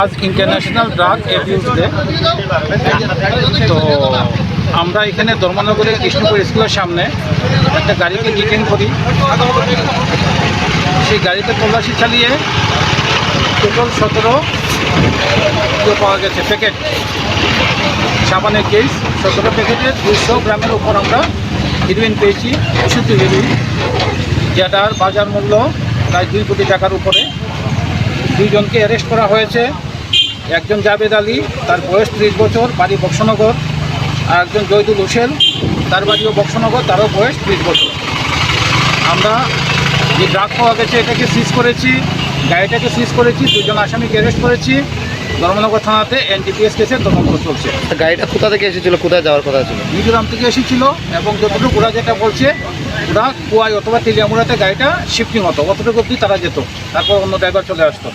আজ international drug abuse day তো আমরা এখানে ধর্মনগরের কৃষ্ণপুর স্কুলের সামনে একটা গাড়িকে ডিটেন করি। সেই গাড়িতে তল্লাশি চালিয়ে টোটাল সতেরো পাওয়া গেছে প্যাকেট সাবানের কেস সতেরো প্যাকেটে দুশো গ্রামের উপর আমরা হিরোইন পেয়েছি শুধু হিরোইন যেটার বাজার মূল্য প্রায় দুই কোটি টাকার উপরে। দুইজনকে অ্যারেস্ট করা হয়েছে। একজন জাবেদ আলী, তার বয়স ত্রিশ বছর, বাড়ি বক্সনগর। আর একজন জয়দুল হোসেন, তার বাড়িও বক্সনগর, তারও বয়স ত্রিশ বছর। আমরা যে ড্রাগ পাওয়া গেছে, এটাকে সিজ করেছি, গাড়িটাকে সিজ করেছি, দুজন আসামিকে অ্যারেস্ট করেছি। ধর্মনগর থানাতে এনটিপিএস কেসে তদন্ত চলছে। গাড়িটা কোথা থেকে এসেছিল? কোথায় যাওয়ার কথা ছিল? মিজোরাম থেকে এসেছিল এবং যতটুকু ওরা যেটা বলছে ওরা কুয়ায় অথবা তেলিয়ামুড়াতে গাড়িটা শিফটিং হতো। অতটুকু অব্দি তারা যেত। তারপর অন্য ড্রাইভার চলে আসতো।